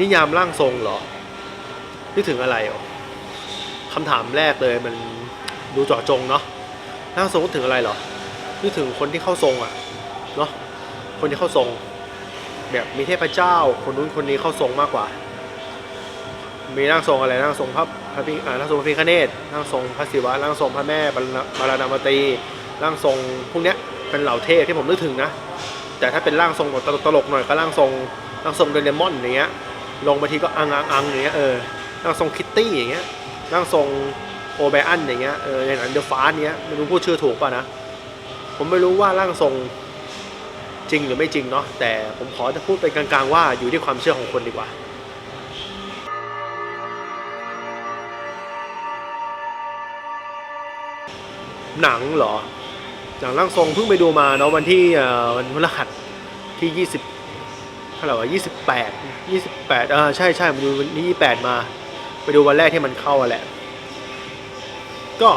นิยามร่างทรงเหรอนึกถึงอะไรอ๋อคำถามแรกเลยมันดูเจาะจงเนาะร่างทรงนึกถึงอะไรเหรอนึกถึงคนที่เข้าทรงอะเนาะคนที่เข้าทรง แบบมีเทพเจ้า คนนู้นคนนี้เข้าทรงมากกว่า มีร่างทรงอะไรร่างทรงพระพระพิอ่าร่างทรงพระพิฆเนศร่างทรงพระศิวะร่างทรงพระแม่บาลบาลานามตีร่างทรงพวกเนี้ยเป็นเหล่าเทพที่ผมนึกถึงนะ แต่ถ้าเป็นร่างทรงแบบตลกๆหน่อยก็ร่างทรงร่างทรงเดเรมอนอย่างเงี้ย ลงบางทีก็อังอังอังอย่างเงี้ยเออร่างทรงคิตตี้อย่างเงี้ยร่างทรงโอไบอันอย่างเงี้ยเอออย่างนั้นเดอะฟ้าเนี้ยไม่รู้พูดชื่อถูกป่ะนะ ผมไม่รู้ว่าร่างทรงจริงหรือไม่จริงเนาะแต่ผมขอจะพูดเป็นกลางๆว่าอยู่ที่ความเชื่อของคนดีกว่าหนังเหรออย่างร่างทรงเพิ่งไปดูมาเนาะวันที่วันพฤหัสที่20 เท่าไหร่วะ28 28เออใช่ใช่มาดูวันที่28มา ไปดูวันแรกที่มันเข้าอะแหละ ก็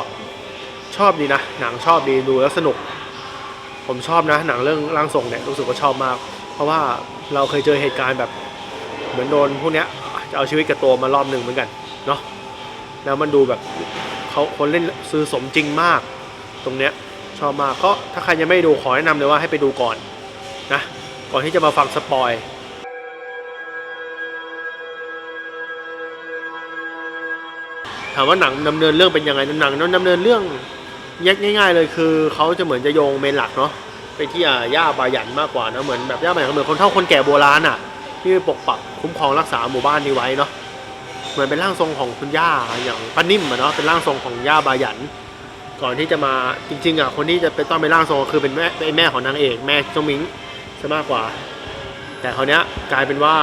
ชอบดีนะ หนังชอบดีดูแล้วสนุก ผมชอบนะ หนังเรื่องร่างทรงเนี่ยรู้สึกว่าชอบมาก เพราะว่าเราเคยเจอเหตุการณ์แบบเหมือนโดนพวกเนี้ยจะเอาชีวิตกับตัวมารอบหนึ่งเหมือนกันเนาะแล้วมันดูแบบเขาคนเล่นซื้อสมจริงมาก ตรงเนี้ยชอบมากก็ถ้าใครยังไม่ดูขอแนะนำเลยว่าให้ไปดูก่อนนะ ก่อนที่จะมาฟังสปอยถามว่าหนังดำเนินเรื่องเป็นยังไงหนังนั้นดำเนินเรื่องแยกง่าย ๆ เลยคือเขาจะเหมือนจะโยงเมนหลักเนาะไปที่อ่ย่าบายันมากกว่านะเหมือนแบบย่าบายันเหมือนคนเฒ่าคนแก่โบราณอะที่ปกปักคุ้มครองรักษาหมู่บ้านนี้ไว้เนาะเหมือนเป็นร่างทรงของคุณย่าอย่างป้านิ่มอะเนาะเป็นร่างทรงของย่าบายัน ก่อนที่จะมาจริงๆอะคนที่จะเป็นต้องเป็นร่างทรงคือเป็นแม่เป็นแม่ของนางเอกแม่จ้ามิง ซะมากกว่า แต่คราวนี้กลายเป็นว่า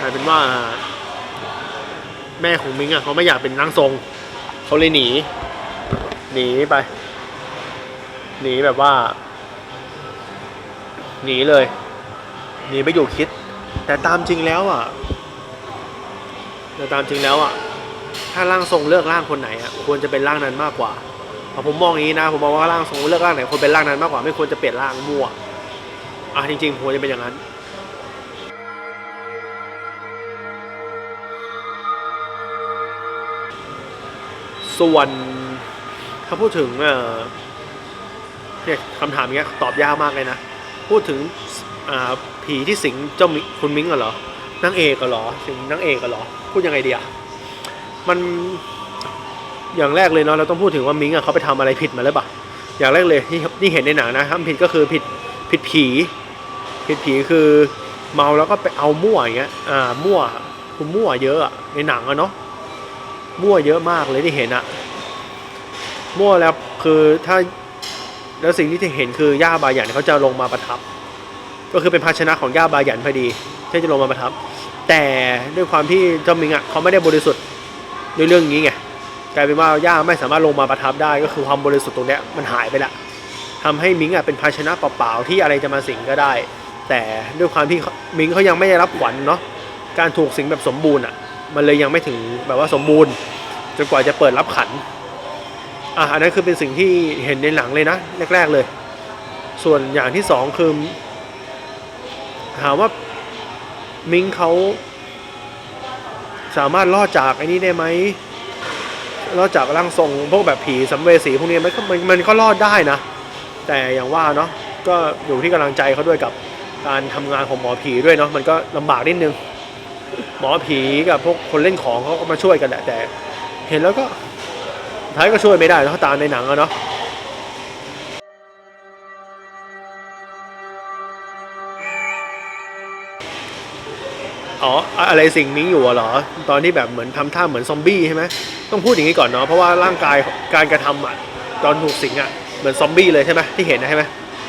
กลายเป็นว่า แม่ของมิงอะเขาไม่อยากเป็นร่างทรงเขาเลยหนี หนีไป หนีแบบว่า หนีเลย หนีไปอยู่คิด แต่ตามจริงแล้วอะแต่ตามจริงแล้วอะถ้าร่างทรงเลือกร่างคนไหนอะควรจะเป็นร่างนั้นมากกว่าเพราะผมมองอย่างนี้นะ ผมมองว่าร่างทรงเลือกร่างไหนควรเป็นร่างนั้นมากกว่าไม่ควรจะเปลี่ยนร่างมั่ว อะจริงๆควรจะเป็นอย่างนั้นส่วนถ้าพูดถึงเอ่อเนี่ยคำถามเนี้ยตอบยากมากเลยนะ พูดถึงอ่าผีที่สิงเจ้ามิคุณมิ้งเหรอนางเอกเหรอสิงนางเอกเหรอ พูดยังไงดีอะมันอย่างแรกเลยเนาะเราต้องพูดถึงว่ามิงอะเขาไปทำอะไรผิดมาหรือเปล่าอย่างแรกเลยที่ที่เห็นในหนังนะทำผิดก็คือผิดผิดผี ผิดผีคือเมาแล้วก็ไปเอามั่วอย่างเงี้ย อ่า มั่วคือมั่วเยอะอะในหนังอะเนาะ มั่วเยอะมากเลยที่เห็นอะมั่วแล้วคือถ้าแล้วสิ่งที่จะเห็นคือย่าบาหยันเขาจะลงมาประทับ ก็คือเป็นภาชนะของย่าบาหยันพอดีที่จะลงมาประทับ แต่ด้วยความที่เจ้ามิงอะเขาไม่ได้บริสุทธิ์ด้วยเรื่องนี้ไงกลายเป็นว่าย่าไม่สามารถลงมาประทับได้ ก็คือความบริสุทธิ์ตรงเนี้ยมันหายไปละทำให้มิงอะเป็นภาชนะเปล่าๆที่อะไรจะมาสิงก็ได้ แต่ด้วยความที่มิงเขายังไม่ได้รับขวัญเนาะการถูกสิงแบบสมบูรณ์อะ มันเลยยังไม่ถึงแบบว่าสมบูรณ์จนกว่าจะเปิดรับขันอะอันนั้นคือเป็นสิ่งที่เห็นในหนังเลยนะแรกๆเลย ส่วนอย่างที่สองคือถามว่ามิงเขาสามารถรอดจากไอ้นี้ได้ไหมรอดจากร่างทรงพวกแบบผีสัมเวสีพวกนี้มันก็มันมันก็รอดได้นะ แต่อย่างว่าเนาะก็อยู่ที่กำลังใจเขาด้วยกับ การทำงานของหมอผีด้วยเนาะมันก็ลำบากนิดนึง หมอผีกับพวกคนเล่นของเขาก็มาช่วยกันแหละแต่ เห็นแล้วก็ท้ายก็ช่วยไม่ได้เนาะตามในหนังอะเนาะอ๋ออะไรสิ่งนี้อยู่เหรอ ตอนที่แบบเหมือนทำท่าเหมือนซอมบี้ใช่ไหมต้องพูดอย่างนี้ก่อนเนาะเพราะว่าร่างกายการกระทำอะตอนถูกสิงอะเหมือนซอมบี้เลยใช่ไหมที่เห็นนะใช่ไหม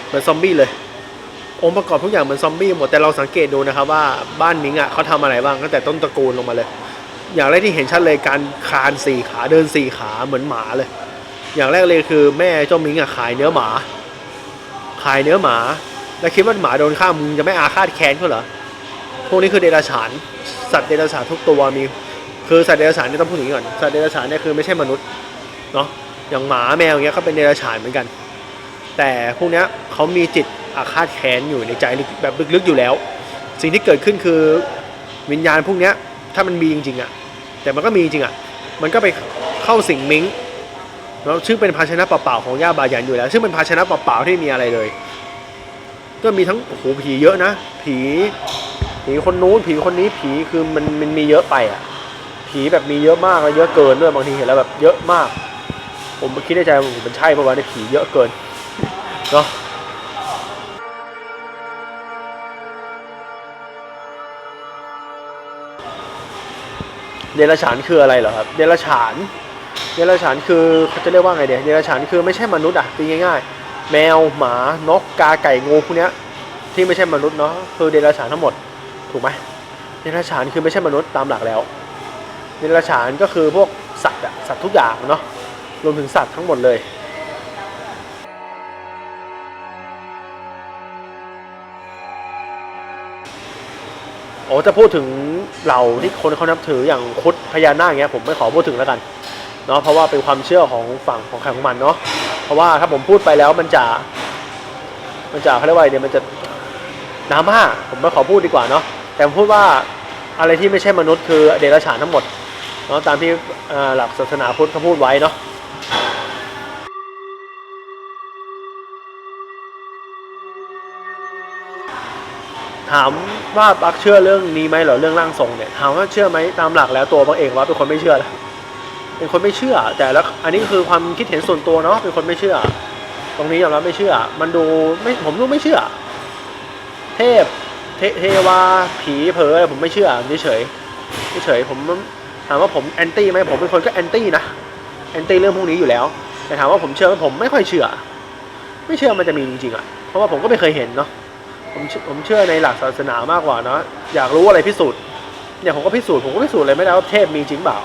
เหมือนซอมบี้เลย องค์ประกอบทุกอย่างเหมือนซอมบี้หมดแต่เราสังเกตดูนะครับว่าบ้านมิงอะเขาทำอะไรบ้างตั้งแต่ต้นตระกูลลงมาเลย อย่างแรกที่เห็นชัดเลยการคลานสี่ขาเดินสี่ขาเหมือนหมาเลย อย่างแรกเลยคือแม่เจ้ามิงอะขายเนื้อหมา ขายเนื้อหมา แล้วคิดว่าหมาโดนฆ่ามึงจะไม่อาฆาตแค้นเขาเหรอพวกนี้คือเดรัจฉานสัตว์เดรัจฉานทุกตัวมีคือสัตว์เดรัจฉานเนี่ยต้องพูดอย่างนี้ก่อนสัตว์เดรัจฉานเนี่ยคือไม่ใช่มนุษย์เนาะอย่างหมาแมวอย่างเงี้ยเขาเป็นเดรัจฉานเหมือนกัน แต่พวกเนี้ยเขามีจิต อาฆาตแค้นอยู่ในใจแบบลึกๆอยู่แล้ว สิ่งที่เกิดขึ้นคือวิญญาณพวกนี้ถ้ามันมีจริงๆอะแต่มันก็มีจริงอะมันก็ไปเข้าสิงมิงแล้วซึ่งเป็นภาชนะเปล่าๆของย่าบายันอยู่แล้ว ซึ่งเป็นภาชนะเปล่าๆที่มีอะไรเลย ก็มีทั้งโอ้โหผีเยอะนะ ผีผีคนนู้นผีคนนี้ผีคือมันมันมีเยอะไปอะ ผีแบบมีเยอะมากแล้วเยอะเกินด้วยบางทีเห็นแล้วแบบเยอะมาก ผมคิดในใจผมมันใช่ปะวะในผีเยอะเกินเนาะ เดรัจฉานคืออะไรเหรอครับ เดรัจฉาน เดรัจฉานคือเขาจะเรียกว่าไงเดียเดรัจฉานคือไม่ใช่มนุษย์อะตีง่ายๆ แมวหมานกกาไก่งูพวกเนี้ยที่ไม่ใช่มนุษย์เนาะคือเดรัจฉานทั้งหมดถูกไหมเดรัจฉานคือไม่ใช่มนุษย์ตามหลักแล้ว เดรัจฉานก็คือพวกสัตว์อะสัตว์ทุกอย่างเนาะรวมถึงสัตว์ทั้งหมดเลย อ้จะพูดถึงเหล่าที่คนเขานับถืออย่างคุดพญานาคเงี้ยผมไม่ขอพูดถึงแล้วกันเนาะเพราะว่าเป็นความเชื่อของฝั่งของใครของมันเนาะเพราะว่าถ้าผมพูดไปแล้วมันจะ มันจะเขาเรียกว่าเนี่ยมันจะดราม่าผมไม่ขอพูดดีกว่าเนาะแต่ผมพูดว่าอะไรที่ไม่ใช่มนุษย์คือเดรัจฉานทั้งหมดเนาะตามที่หลักศาสนาพุทธเขาพูดไว้เนาะ ถามว่าปักเชื่อเรื่องนี้ไหมเหรอเรื่องร่างทรงเนี่ยถามว่าเชื่อไหมตามหลักแล้วตัวปักเองว่าเป็นคนไม่เชื่อแหละเป็นคนไม่เชื่อ แต่แล้วอันนี้คือความคิดเห็นส่วนตัวเนาะเป็นคนไม่เชื่อ ตรงนี้ยอมรับไม่เชื่อ มันดูไม่ผมดูไม่เชื่อ เทพเทเทวาผีเผลออะไรผมไม่เชื่อเฉยเฉยผมถามว่าผมแอนตี้ไหมผมเป็นคนก็แอนตี้นะแอนตี้เรื่องพวกนี้อยู่แล้ว แต่ถามว่าผมเชื่อไหมผมไม่ค่อยเชื่อ ไม่เชื่อมันจะมีจริงๆอะเพราะว่าผมก็ไม่เคยเห็นเนาะ ผมเชื่อผมเชื่อในหลักศาสนามากกว่าเนาะอยากรู้อะไรพิสูจน์เนี่ยผมก็พิสูจน์ผมก็พิสูจน์อะไรไม่ได้ว่าเทพมีจริงเปล่า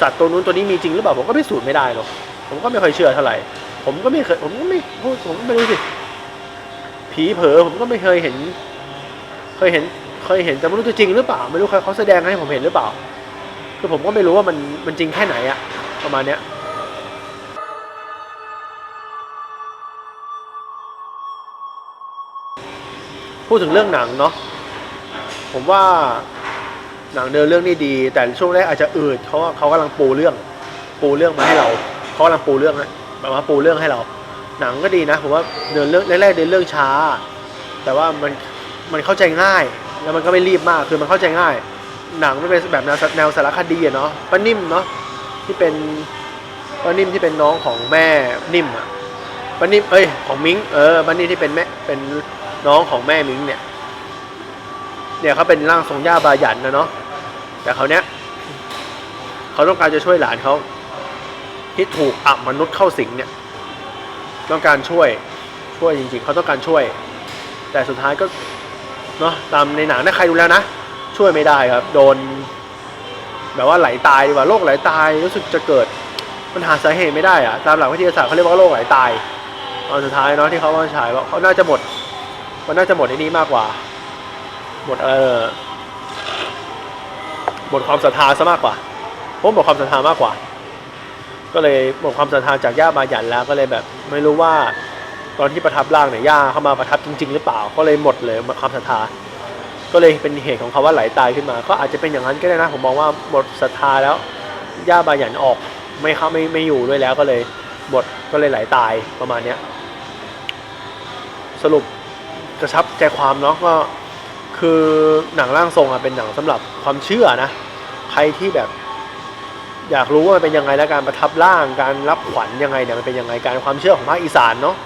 สัตว์ตัวนู้นตัวนี้มีจริงหรือเปล่าผมก็พิสูจน์ไม่ได้หรอกผมก็ไม่ค่อยเชื่อเท่าไหร่ ผมก็ไม่เคยผมก็ไม่พูดผมก็ไม่รู้สิผีเผลอผมก็ไม่เคยเห็น เคยเห็นเคยเห็นแต่ไม่รู้จะจริงหรือเปล่า ไม่รู้เขาแสดงให้ผมเห็นหรือเปล่า คือผมก็ไม่รู้ว่ามันมันจริงแค่ไหนอะประมาณเนี้ย พูดถึงเรื่องหนังเนาะผมว่าหนังเดินเรื่องนี้ดี แต่ช่วงแรกอาจจะอืดเขาเขากำลังปูเรื่อง ปูเรื่องมาให้เราเขากำลังปูเรื่องนะแบบว่าปูเรื่องให้เรา หนังก็ดีนะผมว่าเดินเรื่องแรกๆเดินเรื่องช้า แต่ว่ามันมันเข้าใจง่าย แล้วมันก็ไม่รีบมากคือมันเข้าใจง่าย หนังไม่เป็นแบบแนวแนวสารคดีเนาะป้านิ่มเนาะที่เป็นป้านิ่มที่เป็นน้องของแม่นิ่มอะป้านิ่มเอ้ยของมิ้งเออป้านิ่มที่เป็นแม่เป็น น้องของแม่มิงเนี่ย เนี่ยเขาเป็นร่างทรงย่าบาหยันนะเนาะแต่เขาเนี้ยเขาต้องการจะช่วยหลานเขาที่ถูกอับมนุษย์เข้าสิงเนี่ย ต้องการช่วยช่วยจริง ๆเขาต้องการช่วย แต่สุดท้ายก็เนาะตามในหนังถ้าใครดูแล้วนะช่วยไม่ได้ครับ โดน แบบว่าไหลตายดีกว่าโรคไหลตายรู้สึกจะเกิดมันหาสาเหตุไม่ได้อะตามหลักวิทยาศาสตร์เขาเรียกว่าโรคไหลตายตอนสุดท้ายเนาะที่เขามาฉายว่าเขาน่าจะหมด มันน่าจะหมดในนี้มากกว่า หมดเออหมดความศรัทธาซะมากกว่าผมหมดความศรัทธามากกว่า ก็เลยหมดความศรัทธาจากย่าบาหยันแล้วก็เลยแบบ ไม่รู้ว่าตอนที่ประทับร่างเนี่ยย่าเข้ามาประทับจริง ๆ หรือเปล่า ก็เลยหมดเลยความศรัทธา ก็เลยเป็นเหตุของเขาว่าไหลตายขึ้นมา ก็อาจจะเป็นอย่างนั้นก็ได้นะผมมองว่าหมดศรัทธาแล้วย่าบาหยันออกไม่เข้าไม่ไม่อยู่ด้วยแล้วก็เลยหมดก็เลยไหลตายประมาณเนี้ยสรุป กระชับใจความเนาะก็คือหนังร่างทรงอะเป็นหนังสำหรับความเชื่อนะ ใครที่แบบ อยากรู้ว่ามันเป็นยังไงและการประทับร่างการรับขวัญยังไงเนี่ยมันเป็นยังไงการความเชื่อของภาคอีสานเนาะ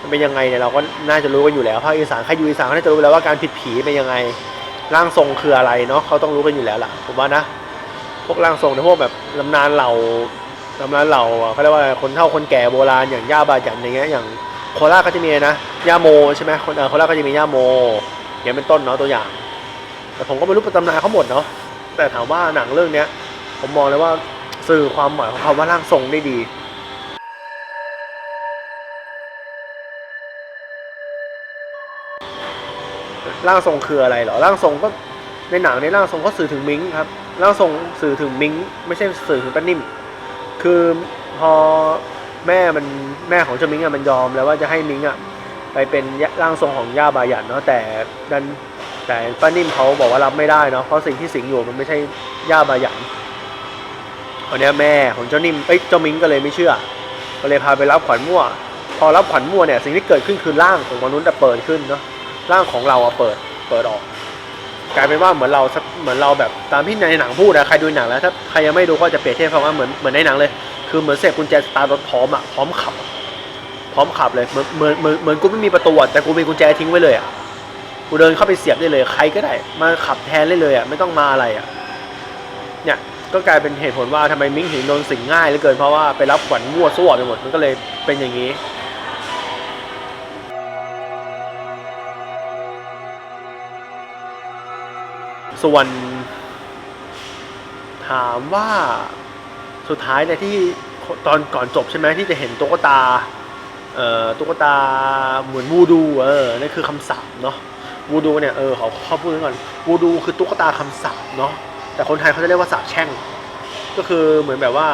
มันเป็นยังไงเนี่ยเราก็น่าจะรู้กันอยู่แล้วภาคอีสานใครอยู่อีสานก็น่าจะรู้แล้วว่าการผิดผีเป็นยังไงร่างทรงคืออะไรเนาะเขาต้องรู้กันอยู่แล้วล่ะผมว่านะพวกร่างทรงในพวกแบบลำนานเหล่าลำนานเหล่าเขาเรียกว่าคนเฒ่าคนแก่โบราณอย่างย่าบาจันอย่างเงี้ยอย่าง โคราชก็จะมีนะย่าโมใช่ไหมคนเออโคราชก็จะมีย่าโมอย่างเป็นต้นเนาะตัวอย่าง แต่ผมก็ไม่รู้ป็นตำนานเขาหมดเนาะแต่ถามว่าหนังเรื่องเนี้ย ผมมองเลยว่าสื่อความหมายของคำว่าร่างทรงได้ดีร่างทรงคืออะไรเหรอร่างทรงก็ในหนังในร่างทรงก็สื่อถึงมิงครับร่างทรงสื่อถึงมิงไม่ใช่สื่อถึงป้านิ่ม คือพอ แม่มันแม่ของเจ้ามิงอะมันยอมแล้วว่าจะให้มิงอะไปเป็นร่างทรงของย่าบายันเนาะแต่ดันแต่ป้านิ่มเขาบอกว่ารับไม่ได้เนาะเพราะสิ่งที่สิงอยู่มันไม่ใช่ย่าบาหยันวันนี้แม่ของเจ้านิ่มเอ้ยเจ้ามิงก็เลยไม่เชื่อ ก็เลยพาไปรับขวัญมั่ว พอรับขวัญมั่วเนี่ยสิ่งที่เกิดขึ้นคือร่างของมนุษย์จะเปิดขึ้นเนาะร่างของเราอะเปิดเปิดออกกลายเป็นว่าเหมือนเราสักเหมือนเราแบบตามที่ในหนังพูดนะใครดูหนังแล้วถ้าใครยังไม่ดูก็จะเปรียบเทียบฟังว่าเหมือนเหมือนในหนังเลย คือเหมือนเสพกุญแจสตาร์ทรถพร้อมอะพร้อมขับ พร้อมขับเลยเหมือนเหมือนเหมือนเหมือนกูไม่มีประตูอะแต่กูมีกุญแจทิ้งไว้เลยอะกูเดินเข้าไปเสียบได้เลยใครก็ได้ มาขับแทนได้เลยอะไม่ต้องมาอะไรอะเนี่ยก็กลายเป็นเหตุผลว่าทำไมมิ้งถึงโดนสิงง่ายเหลือเกินเพราะว่าไปรับขวัญมั่วซั่วไปหมดมันก็เลยเป็นอย่างนี้ส่วนถามว่า สุดท้ายเนี่ยที่ตอนก่อนจบใช่ไหมที่จะเห็นตุ๊กตาเอ่อตุ๊กตาเหมือนวูดูเออนั่นคือคำสาปเนาะวูดูเนี่ยเออขอขอพูดก่อนวูดูคือตุ๊กตาคำสาปเนาะแต่คนไทยเขาจะเรียกว่าสาปแช่ง ก็คือเหมือนแบบว่า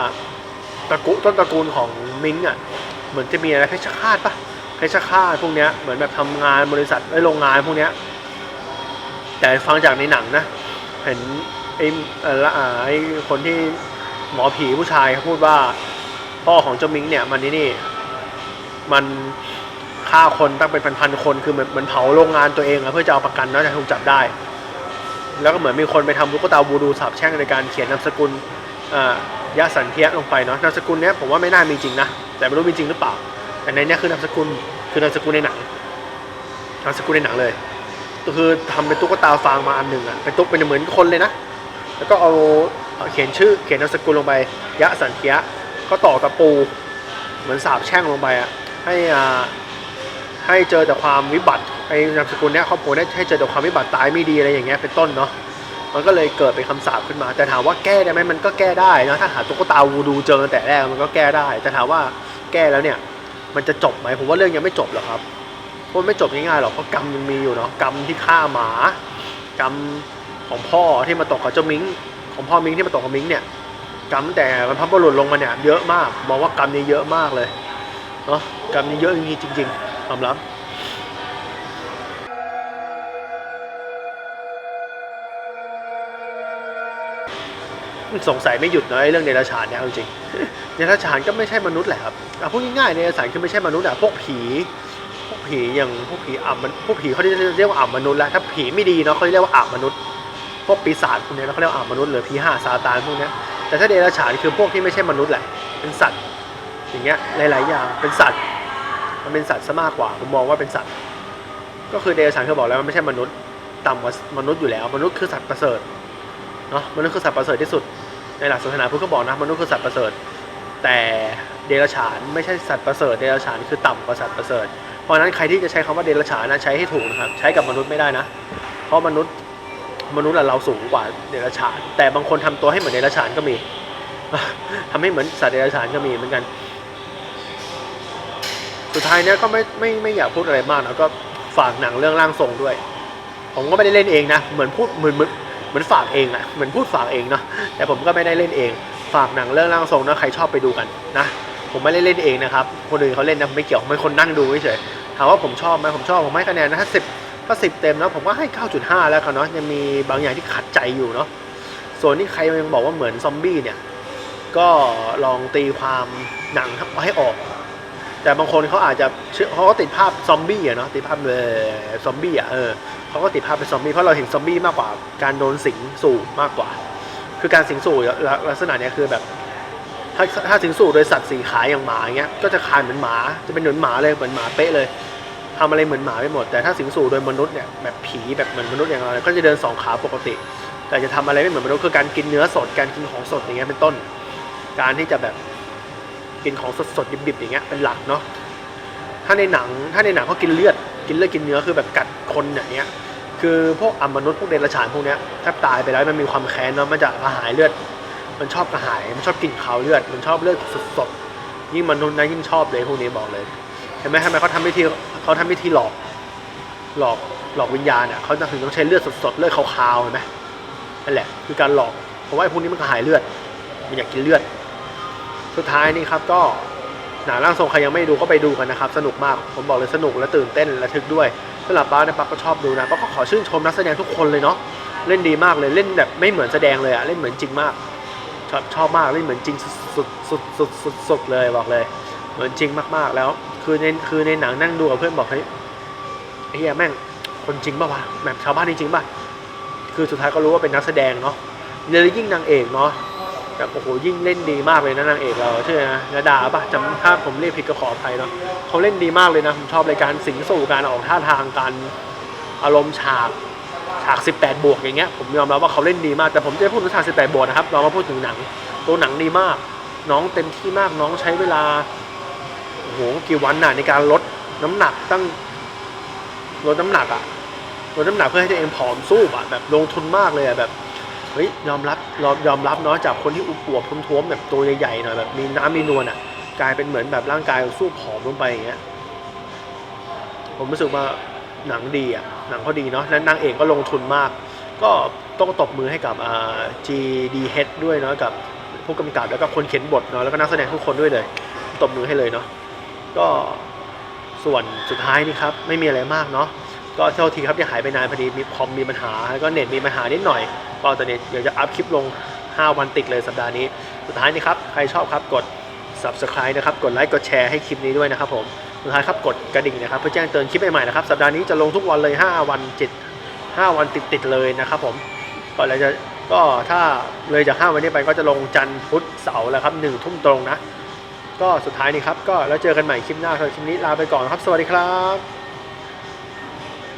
ตระกูลต้นตระกูลของมิงอะเหมือนจะมีอะไรเพชฌฆาตปะเพชฌฆาตพวกเนี้ยเหมือนแบบทำงานบริษัทไอ้โรงงานพวกเนี้ยแต่ฟังจากในหนังนะ เห็นไอ้ละอ่าไอ้คนที่ หมอผีผู้ชายเขาพูดว่า พ่อของเจ้ามิงเนี่ยมันนี่นี่ มันฆ่าคนตั้งเป็นพันๆคนคือเหมือนเหมือนเผาโรงงานตัวเองอะเพื่อจะเอาประกันแล้วจะถูกจับได้ แล้วก็เหมือนมีคนไปทำลูกตาวูดูสาบแช่งในการเขียนนามสกุลอ่ายะสันเทียลงไปเนาะนามสกุลเนี้ยผมว่าไม่น่ามีจริงนะแต่ไม่รู้มีจริงหรือเปล่า แต่ในเนี้ยคือนามสกุลคือนามสกุลในหนังนามสกุลในหนังเลยก็คือทำเป็นตุ๊กตาฟางมาอันหนึ่งอะเป็นตุ๊กเป็นเหมือนคนเลยนะแล้วก็เอา เขียนชื่อเขียนนามสกุลลงไป ยะสันเทียก็ต่อตะปู เหมือนสาบแช่งลงไปอะให้อ่าให้เจอแต่ความวิบัติไอ้นามสกุลเนี้ยครอบครัวเนี้ยให้เจอแต่ความวิบัติตายไม่ดีอะไรอย่างเงี้ยเป็นต้นเนาะมันก็เลยเกิดเป็นคำสาปขึ้นมา แต่ถามว่าแก้ได้ไหมมันก็แก้ได้นะถ้าหาตุ๊กตาวูดูเจอแต่แรกมันก็แก้ได้ แต่ถามว่าแก้แล้วเนี่ยมันจะจบไหมผมว่าเรื่องยังไม่จบหรอกครับเพราะมันไม่จบง่ายๆหรอกเพราะกรรมยังมีอยู่เนาะกรรมที่ฆ่าหมา กรรมของพ่อที่มาตกกับเจ้ามิ้ง ของพ่อมิงที่มาตกกับมิงเนี่ยกรรมตั้งแต่บรรพบุรุษลงมาเนี่ยเยอะมากมองว่ากรรมนี้เยอะมากเลยเนาะกรรมนี้เยอะจริงๆจริงๆความลับสงสัยไม่หยุดนะไอ้เรื่องเดรัจฉานเนี่ยจริงเดรัจฉานก็ไม่ใช่มนุษย์แหละครับอะพูดง่ายๆเดรัจฉานคือไม่ใช่มนุษย์อะพวกผีพวกผีอย่างพวกผีอ่ำมันพวกผีเขาเรียกว่าอ่ำมนุษย์แล้วถ้าผีไม่ดีเนาะเขาเรียกว่าอ่ำมนุษย์ พวกปีศาจพวกเนี้ยเขาเรียกว่ามนุษย์หรือผีห่าซาตานพวกนี้แต่ถ้าเดรัจฉานคือพวกที่ไม่ใช่มนุษย์แหละ เป็นสัตว์ อย่างเงี้ยหลาย ๆ อย่างเป็นสัตว์ มันเป็นสัตว์ซะมากกว่าผมมองว่าเป็นสัตว์ ก็คือเดรัจฉานเขาบอกแล้วมันไม่ใช่มนุษย์ต่ำกว่ามนุษย์อยู่แล้ว มนุษย์คือสัตว์ประเสริฐเนาะมนุษย์คือสัตว์ประเสริฐที่สุด ในหลักศาสนาพุทธก็บอกนะมนุษย์คือสัตว์ประเสริฐ แต่เดรัจฉานไม่ใช่สัตว์ประเสริฐเดรัจฉานคือต่ำกว่าสัตว์ประเสริฐเพราะนั้นใครที่จะใช้คำว่าเดรัจฉานนะใช้ให้ถูกนะครับใช้กับมนุษย์ไม่ได้นะ เพราะมนุษย์ มนุษย์เราสูงกว่าเดรัจฉาน แต่บางคนทำตัวให้เหมือนเดรัจฉานก็มีทำให้เหมือนสัตว์เดรัจฉานก็มีเหมือนกัน สุดท้ายเนี้ยก็ไม่ไม่ไม่อยากพูดอะไรมากนะก็ฝากหนังเรื่องร่างทรงด้วย ผมก็ไม่ได้เล่นเองนะเหมือนพูดเหมือนเหมือนเหมือนฝากเองอะเหมือนพูดฝากเองเนาะแต่ผมก็ไม่ได้เล่นเอง ฝากหนังเรื่องร่างทรงนะใครชอบไปดูกันนะผมไม่ได้เล่นเองนะครับคนอื่นเขาเล่นนะไม่เกี่ยวมเป็นคนนั่งดูเฉยถามว่าผมชอบไหมผมชอบผมให้คะแนนนะถ้าสิบ ถ้าสิบเต็มแล้วผมก็ให้เก้าจุดห้าแล้วกันเนาะยังมีบางอย่างที่ขัดใจอยู่เนาะส่วนที่ใครยังบอกว่าเหมือนซอมบี้เนี่ยก็ลองตีความหนังให้ออก แต่บางคนเขาอาจจะเขาก็ติดภาพซอมบี้อะเนาะติดภาพเลยซอมบี้อะเออเขาก็ติดภาพเป็นซอมบี้เพราะเราเห็นซอมบี้มากกว่าการโดนสิงสู่มากกว่า คือการสิงสู่ลักษณะเนี้ยคือแบบถ้าถ้าสิงสู่โดยสัตว์สีขายอย่างหมาอย่างเงี้ยก็จะคลานเหมือนหมา จะเป็นเหมือนหมาเลยเหมือนหมาเป๊ะเลย ทำอะไรเหมือนหมาไปหมด แต่ถ้าสิงสู่โดยมนุษย์เนี่ยแบบผีแบบเหมือนมนุษย์อย่างเราเนี่ยก็จะเดินสองขาปกติ แต่จะทำอะไรไม่เหมือนมนุษย์คือการกินเนื้อสดการกินของสดอย่างเงี้ยเป็นต้น การที่จะแบบกินของสดสดๆดิบๆอย่างเงี้ยเป็นหลักเนาะถ้าในหนังถ้าในหนังเขากินเลือด กินเลือดกินเนื้อคือแบบกัดคนอย่างเงี้ยคือพวกอมนุษย์พวกเดรัจฉานพวกเนี้ยถ้าตายไปแล้วมันมีความแค้นเนาะมันจะกระหายเลือด มันชอบกระหายมันชอบกินขาวเลือด มันชอบเลือดสดๆยิ่งมนุษย์นะยิ่งชอบเลยพวกนี้บอกเลยเห็นไหมทำไมเขาทำพิธี เขาทำพิธีหลอก หลอกหลอกวิญญาณอะเขาจะถึงต้องใช้เลือดสดๆเลือดขาวๆเห็นไหมนั่นแหละ คือการหลอกเพราะว่าไอ้พวกนี้มันกระหายเลือด มันอยากกินเลือด สุดท้ายนี่ครับก็หนังร่างทรงใครยังไม่ดูก็ไปดูกันนะครับ สนุกมากผมบอกเลยสนุกและตื่นเต้นระทึกด้วยสำหรับป้าเนี่ยป้าก็ชอบดูนะป้าก็ขอชื่นชมนักแสดงทุกคนเลยเนาะเล่นดีมากเลยเล่นแบบไม่เหมือนแสดงเลยอะเล่นเหมือนจริงมาก ชอบชอบมากเล่นเหมือนจริงสุดสุดสุดสุดสุดสุดเลยบอกเลย เหมือนจริงมากๆแล้ว คือในคือในหนังนั่งดูกับเพื่อนบอกเฮ้ยเฮียแม่งคนจริงป่าวะแบบชาวบ้านจริงป่ะคือสุดท้ายก็รู้ว่าเป็นนักแสดงเนาะเลยยิ่งนางเอกเนาะแบบโอ้โหยิ่งเล่นดีมากเลยนะนางเอกเราชื่ออะไรนะระดาป่ะจำถ้าผมเรียกผิดก็ขออภัยเนาะเขาเล่นดีมากเลยนะผมชอบรายการสิงสู่การออกท่าทางการอารมณ์ฉากฉาก 18 บวกอย่างเงี้ยผมยอมรับว่าเขาเล่นดีมากแต่ผมจะพูดถึงฉาก 18 บวกนะครับเรามาพูดถึงหนังตัวหนังดีมาก น้องเต็มที่มากน้องใช้เวลา โอ้โหกี่วันน่ะในการลดน้ำหนักตั้งลดน้ำหนักอะลดน้ำหนักเพื่อให้ตัวเองผอมสู้อะแบบลงทุนมากเลยอะแบบเฮ้ยยอมรับยอมยอมรับเนาะจากคนที่อวบท้วมๆแบบตัวใหญ่ๆหน่อยแบบมีน้ำมีนวลอะกลายเป็นเหมือนแบบร่างกายสู้ผอมลงไปอย่างเงี้ยผมรู้สึกว่าหนังดีอะหนังเขาดีเนาะและนางเอกก็ลงทุนมาก ก็ต้องตบมือให้กับ GDH ด้วยเนาะกับผู้กำกับแล้วก็คนเขียนบทเนาะแล้วก็นักแสดงทุกคนด้วยเลย ตบมือให้เลยเนาะ ก็ส่วนสุดท้ายนี่ครับไม่มีอะไรมากเนาะก็เท่าทีครับที่หายไปนานพอดีมีคอมมีปัญหาแล้วก็เน็ตมีปัญหานิดหน่อย ก็ตอนนี้เดี๋ยวจะอัพคลิปลง 5 วันติดเลยสัปดาห์นี้ สุดท้ายนี่ครับใครชอบครับกด subscribe นะครับกดไลค์กดแชร์ให้คลิปนี้ด้วยนะครับผมสุดท้ายครับกดกระดิ่งนะครับเพื่อแจ้งเตือนคลิปใหม่ๆนะครับสัปดาห์นี้จะลงทุกวันเลย 5 วันจิต5วันติดๆเลยนะครับผมก็เลยจะก็ถ้าเลยจาก 5 วันนี้ไปก็จะลงจันทร์พุธเสาร์แล้วครับหนึ่งทุ่มตรงนะ ก็สุดท้ายนี่ครับ ก็แล้วเจอกันใหม่คลิปหน้าสำหรับคลิปนี้ลาไปก่อนครับ สวัสดีครับ